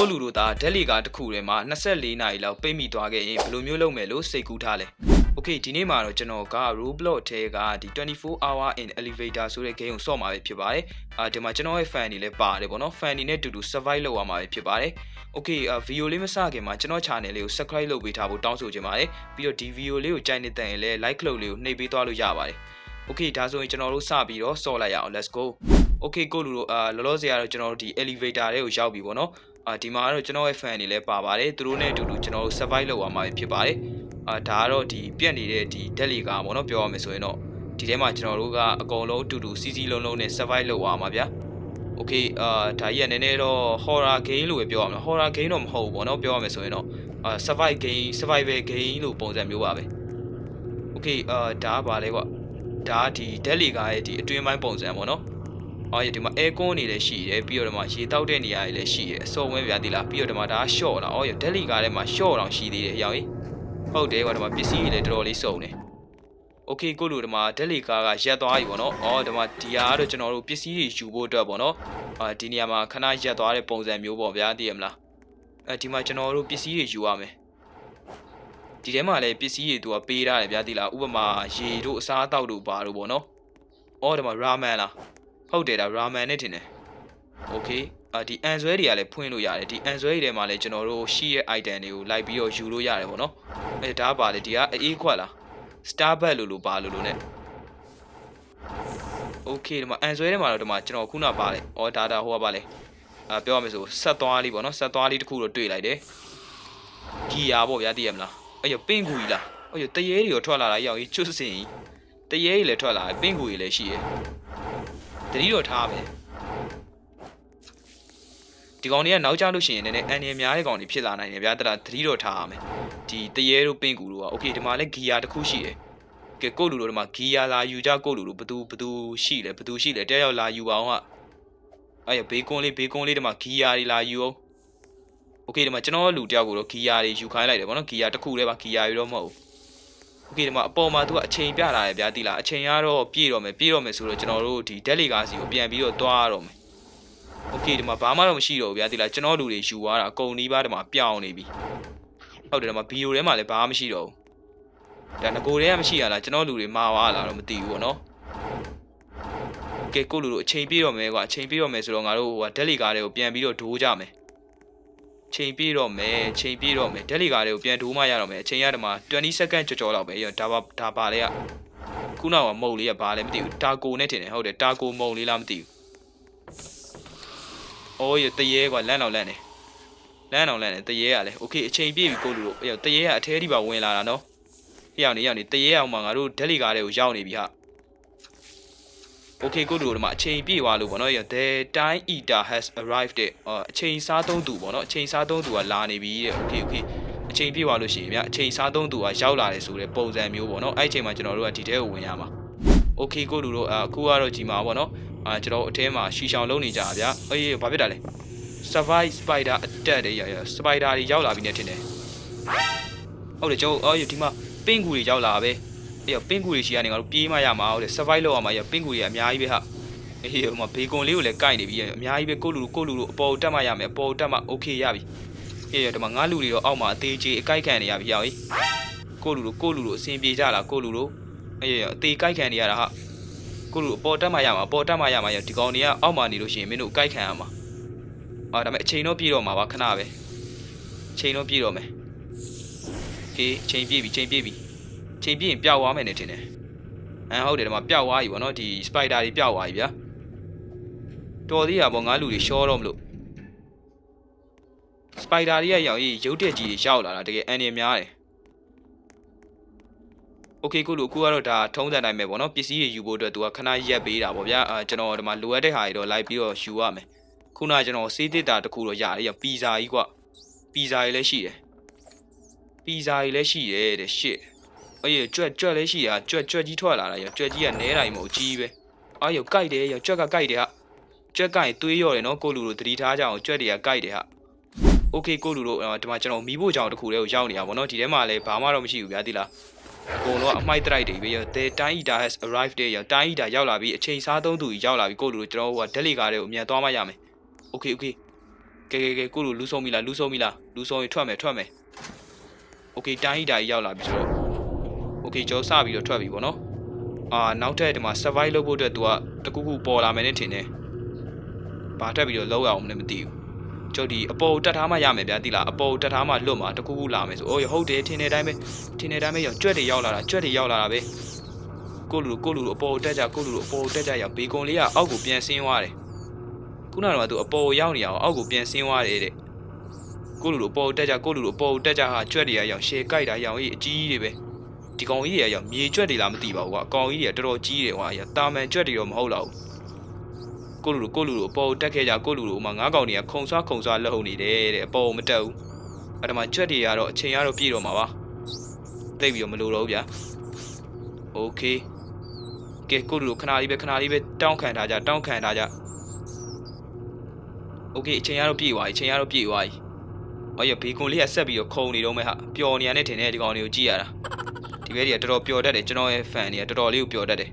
ကိုလူတို့သားဓက်လီကာတစ်ခုထဲမှာ24နာရီလောက်ပိတ်မိသွားခဲ့ရင်ဘယ်လိုမျိုးလုပ်မယ်လို့စိတ်ကူးထားလဲ။ Okay ဒီနေ့မှာတော့ကျွန်တော်က Roblox ထဲကဒီ24 hour in elevator ဆိုတဲ့ game ကိုဆော့မှာပဲဖြစ်ပါတယ်။အာဒီမှာကျွန်တော်ရဲ့ fan တွေလည်းပါတယ်ပေါ့နော်။ fan တွေနဲ့တူတူ survive လုပ်ရမှာပဲဖြစ်ပါတယ်။ Okay အာ video လေးမစခင်မှာကျွန်တော် channel လေးကို subscribe လုပ်ပေးထားဖို့တောင်းဆိုချင်ပါတယ်။ပြီးတော့ဒီ video လေးကိုကြိုက်နေတဲ့ရင်လည်း like လုပ်လေးကိုနှိပ်ပေးသွားလို့ရပါတယ်။ Okay ဒါဆိုရင်ကျွန်တော်တို့စပြီးတော့ဆော့လိုက်ရအောင် let's go ။ okay ကိုလူတို့အာလောလောဆယ်ကတော့ကျွန်တော်တို့ဒီ elevator တွေကိုရောက်ပြီပေါ့နော် အာဒီမှာကတော့ကျွန်တော်ရဲ့ fan တွေလည်းပါပါတယ်သူတို့နဲ့အတူတူကျွန်တော်တို့ survive လုပ်ရမှာဖြစ်ပါတယ်အာဒါကတော့ဒီပြက်နေတဲ့ဒီ deadly ကပေါ့နော်ပြောရမယ်ဆိုရင်တော့ဒီထဲမှာကျွန်တော်တို့ကအကုန်လုံးအတူတူစီစီလုံးလုံးနဲ့ survive လုပ်ရမှာဗျာ okay အာဒါကြီးကနည်းနည်းတော့ horror game လို့ပဲပြောရမှာ horror game တော့မဟုတ်ဘူးပေါ့နော်ပြောရမယ်ဆိုရင်တော့အာ survive game survival game လို့ပုံစံမျိုးပါပဲ okay အာဒါကပါလဲကွာဒါကဒီ deadly ကရဲ့ဒီအတွင်းပိုင်းပုံစံပေါ့နော် အော်ဒီမှာ air con နေလည်းရှိတယ်ပြီးတော့ဒီမှာရေတောက်တဲ့နေရာတွေလည်းရှိတယ်အစော်ဝဲပြသေးလားပြီးတော့ဒီမှာဒါက short လားအော်ရ deadly ကားထဲမှာ short တောင်ရှိသေးတယ်အရောင်ကြီးဟုတ်တယ်ကွာဒီမှာပစ္စည်းတွေလည်းတော်တော်လေးစုံတယ် okay ကိုလိုဒီမှာ deadly ကားကရက်သွားပြီပေါ့နော်အော်ဒီမှာဒီဟာကတော့ကျွန်တော်တို့ပစ္စည်းတွေယူဖို့အတွက်ပေါ့နော်အာဒီနေရာမှာခဏရက်သွားတဲ့ပုံစံမျိုးပေါ့ဗျာသိရမလားအဲဒီမှာကျွန်တော်တို့ပစ္စည်းတွေယူရမယ်ဒီထဲမှာလည်းပစ္စည်းတွေသူကပေးထားတယ်ဗျာသိလားဥပမာရေတို့အစားအသောက်တို့ပါတို့ပေါ့နော်အော်ဒီမှာ ramen လား ဟုတ်တယ်ဒါ ramen နဲ့ထင်တယ် okay အာဒီအန်ဆွဲတွေကလည်းဖွင့်လို့ရတယ်ဒီအန်ဆွဲတွေထဲမှာလည်းကျွန်တော်တို့ရှိရဲ့ item တွေကိုလိုက်ပြီးတော့ယူလို့ရတယ်ပေါ့နော်အဲဒါပါလေဒီကအေးခွက်လား Starbucks လို့လို့ပါလို့လို့ ਨੇ okay ဒီမှာအန်ဆွဲထဲမှာတော့ဒီမှာကျွန်တော်ခုနပါတယ်ဩဒါဒါဟိုကပါလေအာပြောရမယ်ဆိုဆက်သွားလေးပေါ့နော်ဆက်သွားလေးတစ်ခုတော့တွေ့လိုက်တယ်ဂီယာပေါ့ဗျာသိရမလားအဲ့ရပင့်ကူကြီးလားအဲ့ရတရေတွေရောထွက်လာတာရောက်ကြီးချွတ်စင်ကြီးတရေတွေလည်းထွက်လာတယ်ပင့်ကူကြီးလည်းရှိတယ် တတိတော့ထားမယ်ဒီကောင်တွေကနောက်ကျလို့ရှိရင်လည်းအန်ရများတဲ့ကောင်တွေဖြစ်လာနိုင်တယ်ဗျာတရာသတိတော့ထားရမယ်ဒီတရေတို့ပင့်ကူတို့ကโอเคဒီမှာလည်းဂီယာတစ်ခုရှိတယ်ကဲကိုယ့်လူတို့ဒီမှာဂီယာလာယူကြကိုယ့်လူတို့ဘသူဘသူရှိလဲဘသူရှိလဲတယောက်လာယူပါအောင်ကအဲ့ရဘေးကွန်းလေးဘေးကွန်းလေးဒီမှာဂီယာတွေလာယူအောင်โอเคဒီမှာကျွန်တော်လူတယောက်ကိုတော့ဂီယာတွေယူခိုင်းလိုက်တယ်ဗောနော်ဂီယာတစ်ခုလေးပါဂီယာယူတော့မဟုတ်ဘူး โอเคဒီမှာအပေါ်မှာသူကအချိန်ပြလာတယ်ဗျာတိလားအချိန်ကတော့ပြည့်တော့မယ်ပြည့်တော့မယ်ဆိုတော့ကျွန်တော်တို့ဒီဒက်လီကာစီကိုပြန်ပြီးတော့တွားရတော့မယ် โอเคဒီမှာဘာမှတော့မရှိတော့ဘူးဗျာဒီလားကျွန်တော်လူတွေယူသွားတာအကုန်နီးပါးဒီမှာပျောင်နေပြီဟုတ်တယ်ဒီမှာဗီဒီယိုထဲမှာလည်းဘာမှမရှိတော့ဘူးဒါငကိုတွေကမရှိရလားကျွန်တော်လူတွေမှားသွားလားတော့မသိဘူးပေါ့နော်ကဲကိုလူတို့အချိန်ပြည့်တော့မယ်ကွာအချိန်ပြည့်တော့မယ်ဆိုတော့ငါတို့ဟိုကဒက်လီကားတွေကိုပြန်ပြီးတော့ဒိုးကြမယ် ချိန်ပြည့်တော့မယ်ချိန်ပြည့်တော့မယ်ဒက်လီကားတွေကိုပြန်ဒိုးမှရတော့မယ်အချိန်ရဒီမှာ20 second ကြော်ကြော်လောက်ပဲရောဒါပါဒါပါလေကခုနကမုံလေးကဘာလဲမသိဘူးတာကိုနဲ့ထင်တယ်ဟုတ်တယ်တာကိုမုံလေးလားမသိဘူး ။အော်ရတရေကွာလန့်အောင်လန့်နေ။လန့်အောင်လန့်နေတရေကလည်းโอเคအချိန်ပြည့်ပြီကိုလူတို့အေးတရေကအထဲထိပါဝင်လာတာနော်။ဟိရောက်နေရောက်နေတရေအောင်မှငါတို့ဒက်လီကားတွေကိုရောက်နေပြီဟာ။ Okay ကိုလူတို့ဒီမှာအချိန်ပြည့်သွားလို့ပေါ့နော်။ The time eater has arrived တဲ့အချိန်စားသုံးသူပေါ့နော်။အချိန်စားသုံးသူကလာနေပြီတဲ့။ Okay okay အချိန်ပြည့်သွားလို့ရှိရင်ဗျအချိန်စားသုံးသူကရောက်လာတယ်ဆိုတဲ့ပုံစံမျိုးပေါ့နော်။အဲ့အချိန်မှာကျွန်တော်တို့ကဒီတဲကိုဝင်ရမှာ။ Okay ကိုလူတို့အခုကတော့ကြီးမှာပေါ့နော်။အာကျွန်တော်အထဲမှာရှီရှောင်လုံးနေကြတာဗျာအေးဘာဖြစ်တာလဲ survive spider attack တွေရရ spider တွေရောက်လာပြီနဲ့ထင်တယ်ဟုတ်တယ်ကျွန်တော်အော်ဒီမှာပင့်ကူတွေရောက်လာပဲ အေးပင့်ကူတွေရှိရနေငါတို့ပြေးမှရမှာဟုတ်တယ် survive လုပ်ရမှာရပင့်ကူတွေအများကြီးပဲဟာအေးဟိုမှာဘေကွန်လေးကိုလည်းကိုက်နေပြီအများကြီးပဲကိုလူကိုလူတို့အပေါ်တက်မှရမယ်အပေါ်တက်မှ okay ရပြီအေးဒီမှာငါလူတွေတော့အောက်မှာအသေးကြီးအကိုက်ခံနေရပြီဟောကြီးကိုလူတို့ကိုလူတို့အစင်ပြေကြလားကိုလူတို့အေးအသေးကိုက်ခံနေရတာဟာကိုလူအပေါ်တက်မှရမှာအပေါ်တက်မှရမှာရဒီကောင်တွေကအောက်မှာနေလို့ရှိရင်မင်းတို့ကြိုက်ခံရမှာအာဒါပေမဲ့အချိန်တော့ပြည့်တော့မှာပါခဏပဲအချိန်တော့ပြည့်တော့မယ်ဟေးအချိန်ပြည့်ပြီအချိန်ပြည့်ပြီအ ချိန်ပြည့်ရင်ပျောက်သွားမယ်နေတင်တယ်အမ်ဟုတ်တယ်ဒီမှာပျောက်သွားပြီဗောနော်ဒီစပိုက်ဒါတွေပျောက်သွားပြီဗျာတော်သေးရဗောငါလူတွေရှောတော့မလို့စပိုက်ဒါတွေကရောက်ရေးရုပ်တက်ကြီးတွေရောက်လာတာတကယ်အန်နေများတယ် โอเคကိုလို့ကိုကတော့ဒါထုံးစံတိုင်းပဲပေါ့နော်ပစ္စည်းတွေယူဖို့အတွက်သူကခဏရက်ပေးတာပေါ့ဗျာအာကျွန်တော်ဒီမှာလိုအပ်တဲ့ဟာတွေတော့လိုက်ပြီးတော့ယူရမယ်ခုနကကျွန်တော်စေးတစ်တာတစ်ခုတော့ရတယ်ရပီဇာကြီးကွပီဇာကြီးလည်းရှိတယ်ပီဇာကြီးလည်းရှိတယ်တဲ့ရှစ် အေးကြွက်ကြွက်လည်းရှိတာကြွက်ကြွက်ကြီးထွက်လာတာရကြွက်ကြီးကနဲတိုင်းမဟုတ်ကြီးပဲအာရောကြိုက်တယ်ရကြွက်ကကြိုက်တယ်ဟာကြွက်ကရင်သွေးရော်တယ်နော်ကိုလူတို့သတိထားကြအောင်ကြွက်တွေကကြိုက်တယ်ဟာโอเคကိုလူတို့ဒီမှာကျွန်တော်မီးဖို့ကြောင်တစ်ခုလေးကိုရောက်နေတာပေါ့နော်ဒီထဲမှာလည်းဘာမှတော့မရှိဘူးဗျာတိလား အကုန်လုံးအမိုက်တရိုက်တွေပဲရ the time eater has arrived တဲ့ရ time eater ရောက်လာပြီအချိန်စားသုံးသူကြီးရောက်လာပြီကိုလူတို့ကျွန်တော်ဟိုကဒက်လီကားတွေကိုအမြန်သွားမှရမယ် okay okay ကဲကဲကဲကိုလူလူဆုံးပြီလားလူဆုံးပြီလားလူဆုံးရင်ထွက်မယ်ထွက်မယ်โอเคတိုင်းဟီတာကြီးရောက်လာပြီဆိုတော့ okay ကျွန်တော်စပြီးတော့ထွက်ပြီပေါ့နော်အာနောက်ထပ်ဒီမှာ survive လုပ်ဖို့အတွက်သူကတကူကူပေါ်လာမယ်နဲ့ထင်တယ်ဘာတက်ပြီးတော့လောက်ရအောင်လည်းမသိဘူးကျုပ်ဒီအပေါ်တက်ထားမှရမယ်ဗျာတိလားအပေါ်တက်ထားမှလွတ်မှာတကူကူလာမယ်ဆိုအိုးဟုတ်တယ်ထင်တဲ့အတိုင်းပဲထင်တဲ့အတိုင်းပဲရောက်ကြွက်တွေရောက်လာတာကြွက်တွေရောက်လာတာပဲကိုလူကိုလူအပေါ်တက်ကြကိုလူအပေါ်တက်ကြရောက်ဘေကွန်လေးကအောက်ကိုပြန်ဆင်းသွားတယ်ခုနကတော့သူအပေါ်ရောက်နေအောင်အောက်ကိုပြန်ဆင်းသွားတယ်တဲ့ကိုလူအပေါ်တက်ကြကိုလူအပေါ်တက်ကြဟာကြွက်တွေရောက်ရှယ်ကြိုက်တာရောက်အေးအကြီးကြီးတွေပဲ ဒီကောင်ကြီးတွေရအောင်မြေကြွက်တွေလားမသိပါဘူးကွာအကောင်ကြီးတွေတော်တော်ကြီးတယ်ကွာရတာမန်ကြွက်တွေတော့မဟုတ်တော့ဘူးကိုလူလိုကိုလူလိုအပေါ်ကိုတက်ခဲ့ကြကိုလူလိုဥမာငါးကောင်တွေကခုံဆွားခုံဆွားလှုပ်နေတယ်တဲ့အပေါ်ကိုမတက်ဘူးအဲ့ဒါမှကြွက်တွေကတော့အချိန်ကတော့ပြည့်တော့မှာပါသိပ်ပြီးတော့မလိုတော့ဘူးဗျာโอเคကဲကိုလူလိုခဏလေးပဲခဏလေးပဲတောင်းခံထားကြတောင်းခံထားကြ โอเคအချိန်ရတော့ပြည့်သွားပြီအချိန်ရတော့ပြည့်သွားပြီ။အော်ရဘေကွန်လေးကဆက်ပြီးတော့ခုံနေတော့မဲ့ဟာပျော်နေရတဲ့ထင်တဲ့ဒီကောင်တွေကိုကြည့်ရတာ။ ဒီဘဲတွေကတော်တော်ပျော်တတ်တယ်ကျွန်တော်ရဲ့ fan တွေကတော်တော်လေးကိုပျော်တတ်တယ်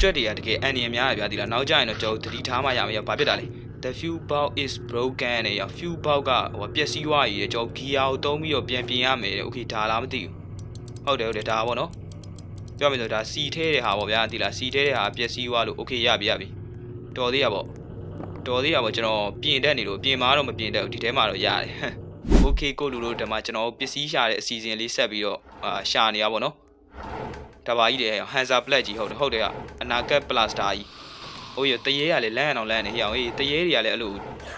ကြွက်တွေကတကယ်အန်ရများရပြဒီလားနောက်ကြရင်တော့ကျွန်တော်သတိထားမှရမယ်ဘာဖြစ်တာလဲ the fuel bulb is broken နဲ့ရ fuel bulb ကဟိုပျက်စီးသွားရည်တဲ့ကျွန်တော် gear ကိုတုံးပြီးတော့ပြန်ပြင်ရမယ်တဲ့ okay ဒါလားမသိဘူးဟုတ်တယ်ဟုတ်တယ်ဒါပါနော်ပြောမယ်ဆိုဒါစီထဲတဲ့ဟာပေါ့ဗျာဒီလားစီထဲတဲ့ဟာပျက်စီးသွားလို့ okay ရပြီရပြီတော်သေးရပေါ့တော်သေးရပေါ့ကျွန်တော်ပြင်တတ်နေလို့ပြင်မာတော့မပြင်တတ်ဘူးဒီထဲမှာတော့ရတယ် okay ကိုလူတို့ဒီမှာကျွန်တော်ပစ္စည်းရှာတဲ့အစီအစဉ်လေးဆက်ပြီးတော့ရှာနေရပါတော့ တဘာကြီးတွေဟန်ဆာပလက်ကြီးဟုတ်တယ်ဟုတ်တယ်ကအနာကတ်ပလတ်စတာကြီးဟိုရတရေကလည်းလမ်းအောင်လမ်းနေဟောင်အေးတရေတွေကလည်းအဲ့လို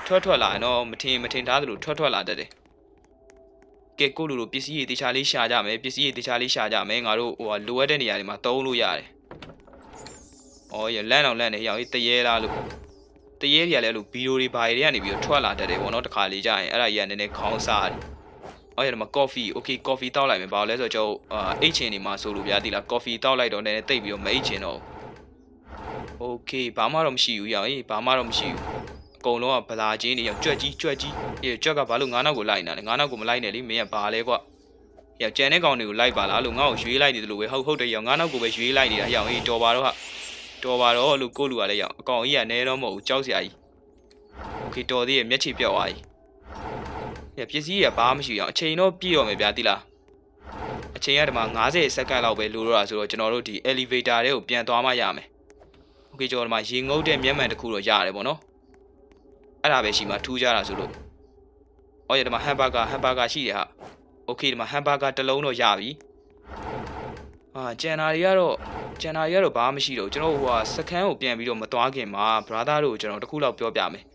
ထွက်ထွက်လာရင်တော့မထင်မထင်ထားသလိုထွက်ထွက်လာတတ်တယ်ကဲကိုလူတို့ပစ္စည်းတွေတခြားလေးရှာကြမယ်ပစ္စည်းတွေတခြားလေးရှာကြမယ်ငါတို့ဟိုလိုအပ်တဲ့နေရာတွေမှာတုံးလို့ရတယ်။အော်ရလမ်းအောင်လမ်းနေဟောင်အေးတရေလားလို့တရေတွေကလည်းအဲ့လိုဗီဒီယိုတွေဘာတွေကနေပြီးတော့ထွက်လာတတ်တယ်ပေါ့နော်တစ်ခါလေကြာရင်အဲ့ဒါကြီးကနည်းနည်းခေါင်းစားတယ်။ အော်ရတယ်မှာ coffee okay coffee တောက်လိုက်မယ်ဘာလို့လဲဆိုတော့ကျွန်တော်အိတ်ချင်နေမှာဆိုလို့ဗျာဒီလား coffee တောက်လိုက်တော့နည်းနည်းတိတ်ပြီးတော့မအိတ်ချင်တော့ okay ဘာမှတော့မရှိဘူးရအောင်အေးဘာမှတော့မရှိဘူးအကုန်လုံးကဗလာချင်းတွေရောကြွက်ကြီးကြွက်ကြီးအေးကြွက်ကဘာလို့ငါးနောက်ကိုလိုက်နေတာလဲငါးနောက်ကိုမလိုက်နဲ့လေမင်းကဘာလဲကွာရကြံတဲ့ကောင်တွေကိုလိုက်ပါလားလို့ငါ့ကိုရွေးလိုက်နေတယ်လို့ပဲဟုတ်ဟုတ်တယ်ရငါးနောက်ကိုပဲရွေးလိုက်နေတာရအောင်အေးတော်ပါတော့ဟာတော်ပါတော့လို့ကို့လူကလည်းရအောင်အကောင်ကြီးကနဲတော့မဟုတ်ဘူးကြောက်စရာကြီး okay တော်သေးရဲ့မျက်ခြေပြောက်သွားကြီး ပစ္စည်းရဘာမှမရှိအောင်အချိန်တော့ပြည့်ရောမယ်ဗျာတိလား။အချိန်ကဒီမှာ90စက္ကန့်လောက်ပဲလိုတော့တာဆိုတော့ကျွန်တော်တို့ဒီ elevator တွေကိုပြန်သွားမှရမယ်။ Okay ကျွန်တော်ဒီမှာရေငုပ်တဲ့မျက်မှန်တစ်ခုတော့ရတယ်ပေါ့နော်။အဲ့ဒါပဲရှိမှထူးကြတာဆိုလို့။အော်ရဒီမှာ hamburger hamburger ရှိတယ်ဟာ။ Okay ဒီမှာ hamburger တစ်လုံးတော့ရပြီ။အာကျန်တာတွေကတော့ကျန်တာတွေကတော့ဘာမှမရှိတော့ဘူးကျွန်တော်ဟိုဟာစကန်ကိုပြန်ပြီးတော့မသွားခင်မှာ brother တို့ကိုကျွန်တော်တစ်ခုလောက်ပြောပြမယ်။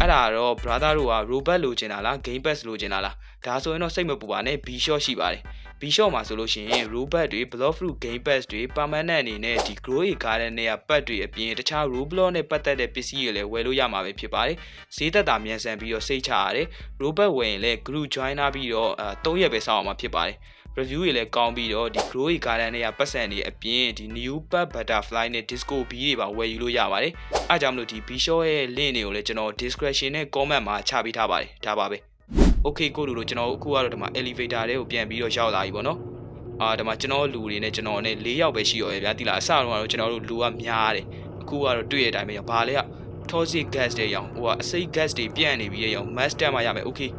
အဲ့ဒါတော့ brother တို့က robot လိုချင်တာလား game pass လိုချင်တာလားဒါဆိုရင်တော့စိတ်မပူပါနဲ့ B shot ရှိပါတယ် B shot မှာဆိုလို့ရှိရင် robot တွေ block fruit game pass တွေ permanent အနေနဲ့ဒီ grow garden တွေကပတ်တွေအပြင်တခြား roblox နဲ့ပတ်သက်တဲ့ပစ္စည်းတွေလည်းဝယ်လို့ရမှာပဲဖြစ်ပါတယ်ဈေးသက်သာမြန်ဆန်ပြီးတော့စိတ်ချရတယ် robot ဝယ်ရင်လည်း group join လာပြီးတော့အဲ3ရက်ပဲစောင့်အောင်မှာဖြစ်ပါတယ် review တွေလည်းကောင်းပြီးတော့ဒီ grow garden တွေကပတ်စံတွေအပြင်ဒီ new pet butterfly နဲ့ disco bee တွေပါဝယ်ယူလို့ရပါတယ်။အားကြောင့်မလို့ဒီ bee shop ရဲ့ link တွေကိုလည်းကျွန်တော် description နဲ့ comment မှာချပေးထားပါတယ်။ဒါပါပဲ။ okay ကိုလူတို့ကျွန်တော်အခုကတော့ဒီမှာ elevator တွေကိုပြန်ပြီးတော့ရောက်လာပြီပေါ့နော်။အာဒီမှာကျွန်တော်လူတွေနဲ့ကျွန်တော်နဲ့၄ယောက်ပဲရှိရောရဲ့ဗျာတိလားအစတော့ကတော့ကျွန်တော်တို့လူကများတယ်။အခုကတော့တွေ့ရတဲ့အတိုင်းပဲရောဘာလဲက toxic gas တွေရောင်ဟိုကအစိတ် gas တွေပြန့်နေပြီးရောင် master မှာရမယ် okay ။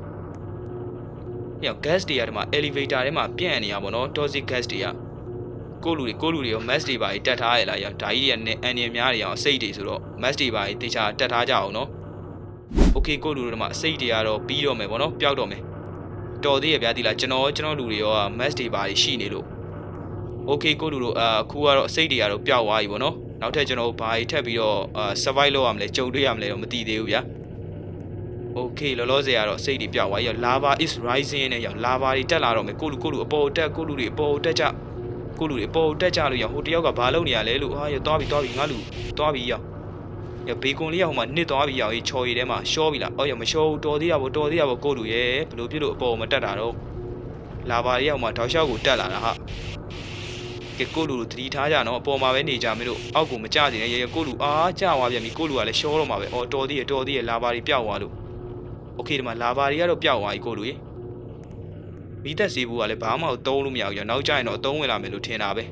ဟို gas တွေကဒီမှာ elevator ထဲမှာပြန့်နေရပါတော့ toxic gas တွေကကိုလူတွေကိုလူတွေရော mask တွေပါတက်ထားရလားရောဒါကြီးတွေကအန်ရများတွေရောအစိတ်တွေဆိုတော့ mask တွေပါတေချာတက်ထားကြအောင်နော် okay ကိုလူတွေဒီမှာအစိတ်တွေကတော့ပြီးတော့မယ်ပေါ့နော်ပျောက်တော့မယ်တော်သေးရဗျာဒီလားကျွန်တော်ကျွန်တော်လူတွေရော mask တွေပါရှိနေလို့ okay ကိုလူတို့အခုကတော့အစိတ်တွေကတော့ပျောက်သွားပြီပေါ့နော်နောက်ထပ်ကျွန်တော်ဘာတွေထပ်ပြီးတော့ survive လုပ်ရမလဲကြုံတွေ့ရမလဲတော့မသိသေးဘူးဗျာ okay လောလောဆယ်ကတော့စိတ်တွေပြောက်သွားရော lava is rising နဲ့ရော lava တွေတက်လာတော့မယ်ကိုလူကိုလူအပေါ်တက်ကိုလူတွေအပေါ်တက်ကြကိုလူတွေအပေါ်တက်ကြလို့ရောဟိုတယောက်ကဘာလုပ်နေရလဲလို့ဟာရောသွားပြီသွားပြီငါလူသွားပြီရောရ ဘေကွန်လေးကဟိုမှာနစ်သွားပြီရောချော်ရည်ထဲမှာရှော့ပြီလားအော်ရမရှော့ဘူးတော်သေးရပါတော်သေးရပါကိုလူရဲ့ဘလို့ဖြစ်လို့အပေါ်မတက်တာတော့လာဘာတွေကဟိုမှာတောက်လျှောက်ကိုတက်လာတာဟာကဲကိုလူတို့သတိထားကြနော်အပေါ်မှာပဲနေကြမလို့အောက်ကိုမကြစေနဲ့ရေရေကိုလူအားကြသွားပြန်ပြီကိုလူကလည်းရှော့တော့မှာပဲအော်တော်သေးရတော်သေးရလာဘာတွေပြောက်သွားလို့ โอเคဒီမှာလာဘာတွေကတော့ပျောက်သွားပြီကိုလူရေမိသက်စေးဘူးကလည်းဘာမှအသုံးလို့မရဘူးရနောက်ကျရင်တော့အသုံးဝင်လာမယ်လို့ထင်တာပဲ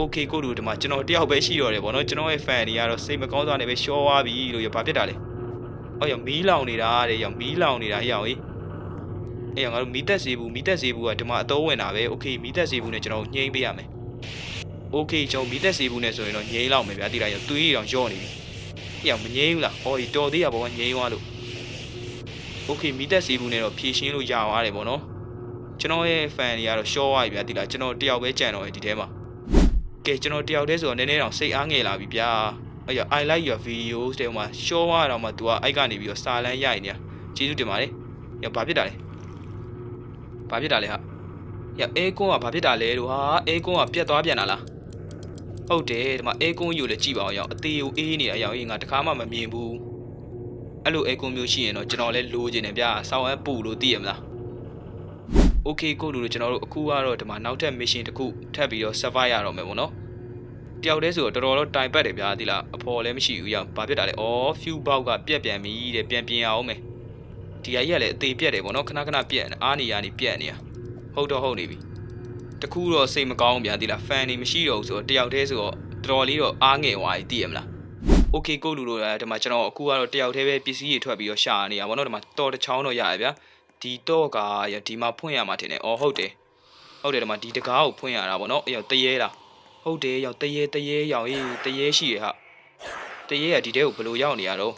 okay ကိုတို့ဒီမှာကျွန်တော်တယောက်ပဲရှိတော့တယ်ဗောနော်ကျွန်တော်ရဲ့ fan တွေကတော့စိတ်မကောင်းစွာနဲ့ပဲရှော့သွားပြီလို့ရဘာဖြစ်တာလဲအော်ရမီးလောင်နေတာတဲ့ရမီးလောင်နေတာဟဲ့အောင်ကြီးအဲ့ရငါတို့မီးတက်စေဘူးမီးတက်စေဘူးကဒီမှာအတော့ဝင်တာပဲ okay မီးတက်စေဘူးနဲ့ကျွန်တော်ညှိမ့်ပေးရမယ် okay ကျွန်တော်မီးတက်စေဘူးနဲ့ဆိုရင်တော့ညှိမ့်လောက်မယ်ဗျာတိလိုက်ရသွေးတောင်ယော့နေပြီအဲ့ရမငြိမ့်ဘူးလားဟောဒီတော်သေးရဘောကညှိမ့်သွားလို့ okay မီးတက်စေဘူးနဲ့တော့ဖြည့်ရှင်းလို့ရပါတယ်ဗောနော်ကျွန်တော်ရဲ့ fan တွေကတော့ short သွားပြီဗျာတိလားကျွန်တော်တယောက်ပဲကြံတော့ဒီထဲမှာ ကဲကျွန်တော်တယောက်တည်းဆိုတော့နည်းနည်းတော့စိတ်အားငယ်လာပြီဗျာအဲ့ရ I like your videos တဲ့ဟိုမှာ show ရတော့မှ तू ကအဲ့ကနေပြီးတော့စာလန်းရိုက်နေတာကျေးဇူးတင်ပါတယ်။ရဘာဖြစ်တာလဲ။ဘာဖြစ်တာလဲဟာ။ရအဲကွန်းကဘာဖြစ်တာလဲတို့ဟာအဲကွန်းကပြတ်သွားပြန်တာလား။ဟုတ်တယ်ဒီမှာအဲကွန်းယူလည်းကြည့်ပါအောင်ရအောင်အသေးကိုအေးနေတာရအောင်အေးငါတခါမှမမြင်ဘူး။အဲ့လိုအဲကွန်းမျိုးရှိရင်တော့ကျွန်တော်လည်းလိုချင်တယ်ဗျာ။ဆောင်းအပ်ပူလို့သိရမလား။ Okay ကိုလူတို့ကျွန်တော်တို့အခုကတော့ဒီမှာနောက်ထပ် mission တစ်ခုထပ်ပြီးတော့ survive ရတော့မယ်ပေါ့နော်။တယောက်တည်းဆိုတော့တော်တော်တော့တိုင်ပတ်တယ်ဗျာဒီလားအဖော်လည်းမရှိဘူးရောက်ဘာဖြစ်တာလဲဩ few box ကပြက်ပြန်ပြီတဲ့ပြန်ပြင်အောင်မယ်ဒီဟာကြီးကလည်းအသေးပြက်တယ်ပေါ့နော်ခဏခဏပြက်နေအားနေရနေပြက်နေတာဟုတ်တော့ဟုတ်နေပြီတခုတော့စိတ်မကောင်းဘူးဗျာဒီလား fan နေမရှိတော့ဘူးဆိုတော့တယောက်တည်းဆိုတော့တော်တော်လေးတော့အားငယ်သွားပြီသိရမလား Okay ကိုလူတို့လည်းဒီမှာကျွန်တော်အခုကတော့တယောက်တည်းပဲပစ္စည်းတွေထွက်ပြီးတော့ရှာနေတာပေါ့နော်ဒီမှာတော်တစ်ချောင်းတော့ရရဗျာ ဒီတော့ကရဒီမှာဖွင့်ရမှာထင်တယ်ဩဟုတ်တယ်ဟုတ်တယ်ဒီမှာဒီတကားကိုဖွင့်ရတာပေါ့နော်အဲ့တော့တရေလားဟုတ်တယ်ရောက်တရေတရေရောက်ရေးတရေရှိရဟာတရေကဒီတဲကိုဘယ်လိုရောက်နေရတော့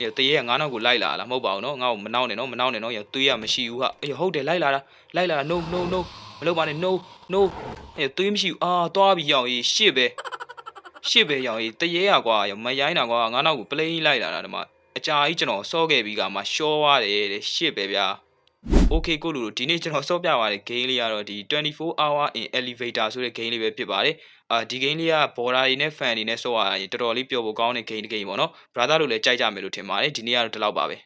အေးတရေကငါးနောက်ကိုလိုက်လာလားမဟုတ်ပါဘူးနော်ငါ့ကိုမနှောင်းနဲ့နော်မနှောင်းနဲ့နော်ရောက်သွေးရမရှိဘူးဟာအေးဟုတ်တယ်လိုက်လာတာလိုက်လာတာ no no no မလုပ်ပါနဲ့ no no အေးသွေးမရှိဘူးအာသွားပြီရောက်ရေးရှစ်ပဲရှစ်ပဲရောက်ရေးတရေရကွာရောက်မရိုင်းတာကွာငါးနောက်ကိုပလိန်လိုက်လာတာဒီမှာအကြာကြီးကျွန်တော်စောခဲ့ပြီးကမှရှောသွားတယ်တဲ့ရှစ်ပဲဗျာ Okay ကိုလူတို့ဒီနေ့ကျွန်တော်စောပြသွားတဲ့ game လေးကတော့ဒီ24 hour in elevator ဆိုတဲ့ game လေးပဲဖြစ်ပါတယ်အာဒီ game လေးက border တွေနဲ့ fan တွေနဲ့စောရရင်တော်တော်လေးပျော်ဖို့ကောင်းတဲ့ game တစ် game ပေါ့နော် brother တို့လည်းကြိုက်ကြမယ်လို့ထင်ပါတယ်ဒီနေ့ကတော့ဒီလောက်ပါပဲ